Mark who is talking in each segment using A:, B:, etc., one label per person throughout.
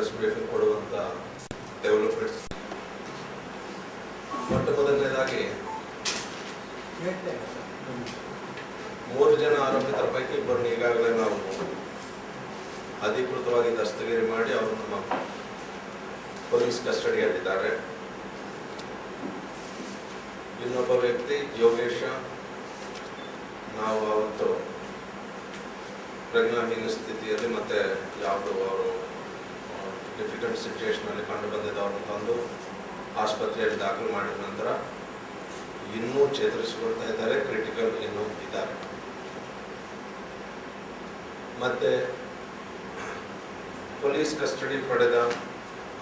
A: Press ಕೊಡುವಂತ ಕೊಡುವಂಥ developments ಮೊದಲನೇದಾಗಿ, ಮೂರು ಜನ ಆರೋಪಿತರ ಪೈಕಿ ಇಬ್ಬರನ್ನು ಈಗಾಗಲೇ ನಾವು ಅಧಿಕೃತವಾಗಿ ದಸ್ತಗಿರಿ ಮಾಡಿ ಅವರು ನಮ್ಮ ಪೊಲೀಸ್ ಕಸ್ಟಡಿಯಲ್ಲಿದ್ದಾರೆ. ಇನ್ನೊಬ್ಬ ವ್ಯಕ್ತಿ, ಯೋಗೇಶ, ನಾವು ಅವತ್ತು ಪ್ರಜ್ಞಾಹೀನ ಸ್ಥಿತಿಯಲ್ಲಿ ಮತ್ತೆ ಯಾವುದು ಅವರು ಡಿಫಿಕಲ್ಟ್ ಸಿಚುವೇಷನಲ್ಲಿ ಕಂಡು ಬಂದಿದ್ದವ್ರನ್ನ ತಂದು ಆಸ್ಪತ್ರೆಯಲ್ಲಿ ದಾಖಲು ಮಾಡಿದ ನಂತರ ಇನ್ನೂ ಚೇತರಿಸಿಕೊಳ್ತಾ ಇದ್ದಾರೆ ಕ್ರಿಟಿಕಲ್ ಇನ್ನೂ ಇದ್ದಾರೆ. ಮತ್ತೆ ಪೊಲೀಸ್ ಕಸ್ಟಡಿ ಪಡೆದ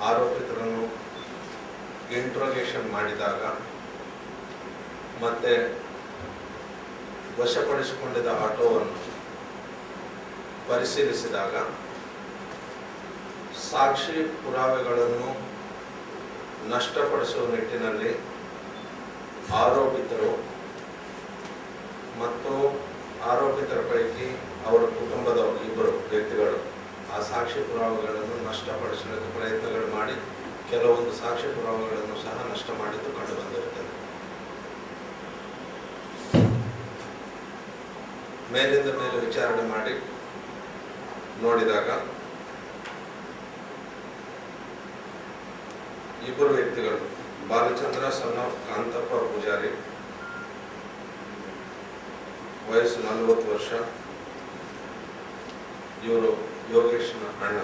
A: ಆರೋಪಿತರನ್ನು ಇಂಟ್ರೋಗೇಷನ್ ಮಾಡಿದಾಗ ಮತ್ತೆ ವಶಪಡಿಸಿಕೊಂಡಿದ್ದ ಆಟೋವನ್ನು ಪರಿಶೀಲಿಸಿದಾಗ ಸಾಕ್ಷಿ ಪುರಾವೆಗಳನ್ನು ನಷ್ಟಪಡಿಸುವ ನಿಟ್ಟಿನಲ್ಲಿ ಆರೋಪಿತರು ಮತ್ತು ಆರೋಪಿತರ ಪೈಕಿ ಅವರ ಕುಟುಂಬದ ಇಬ್ಬರು ವ್ಯಕ್ತಿಗಳು ಆ ಸಾಕ್ಷಿ ಪುರಾವೆಗಳನ್ನು ನಷ್ಟಪಡಿಸಲಿಕ್ಕೆ ಪ್ರಯತ್ನಗಳು ಮಾಡಿ ಕೆಲವೊಂದು ಸಾಕ್ಷಿ ಪುರಾವೆಗಳನ್ನು ಸಹ ನಷ್ಟ ಮಾಡಿದ್ದು ಕಂಡು ಬಂದಿರುತ್ತದೆ. ಮೇಲಿಂದ ಮೇಲೆ ವಿಚಾರಣೆ ಮಾಡಿ ನೋಡಿದಾಗ ಇಬ್ಬರು ವ್ಯಕ್ತಿಗಳು, ಬಾಲಚಂದ್ರ ಸಣ್ಣ ಕಾಂತಪ್ಪ ಪೂಜಾರಿ. ವಯಸ್ಸು ನಲವತ್ತು ವರ್ಷ. ಇವರು ಯೋಗೇಶ್ನ ಅಣ್ಣ.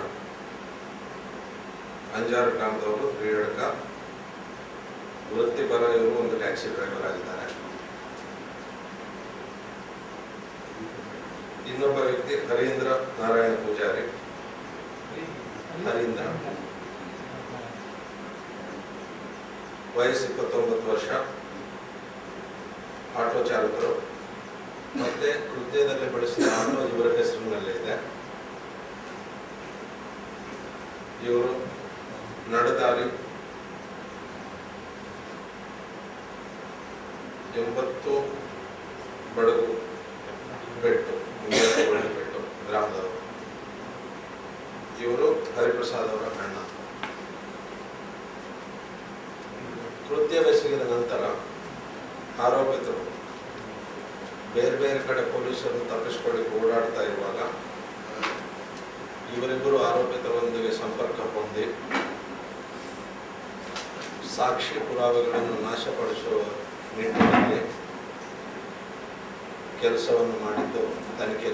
A: ಅಂಜಾರು ಗ್ರಾಮದವರು ಕ್ರೀಡಕ ವೃತ್ತಿಪರ ಇವರು ಒಂದು ಟ್ಯಾಕ್ಸಿ ಡ್ರೈವರ್ ಆಗಿದ್ದಾರೆ. ಇನ್ನೊಬ್ಬ ವ್ಯಕ್ತಿ ಹರೀಂದ್ರ ನಾರಾಯಣ ಪೂಜಾರಿ. ಹರೀಂದ್ರ. ವಯಸ್ಸು ಇಪ್ಪತ್ತೊಂಬತ್ತು ವರ್ಷ. ಆಟೋ ಚಾಲಕರು. ಮತ್ತೆ ಕೃತ್ಯದಲ್ಲಿ ಬಳಸಿದ ಆಟೋ ಇವರ ಹೆಸರಿನಲ್ಲೇ ಇದೆ. ಇವರು ನಡೆದಾರಿ ಎಂಬತ್ತು ಬಡಗು ಬೆಟ್ಟು ಬೆಟ್ಟು, ಗ್ರಾಮದವರು. ಇವರು ಹರಿಪ್ರಸಾದ್ ಅವರ ಅಣ್ಣ. ಕೃತ್ಯವೆಸಗಿದ ನಂತರ ಆರೋಪಿತರು ಬೇರೆ ಬೇರೆ ಕಡೆ ಪೊಲೀಸರು ತಪ್ಪಿಸಿಕೊಳ್ಳಿಕ್ಕೆ ಓಡಾಡ್ತಾ ಇರುವಾಗ ಇವರಿಬ್ಬರು ಆರೋಪಿತರೊಂದಿಗೆ ಸಂಪರ್ಕ ಹೊಂದಿ ಸಾಕ್ಷಿ ಪುರಾವೆಗಳನ್ನು ನಾಶಪಡಿಸುವ ನಿಟ್ಟಿನಲ್ಲಿ ಕೆಲಸವನ್ನು ಮಾಡಿದ್ದು ತನಿಖೆ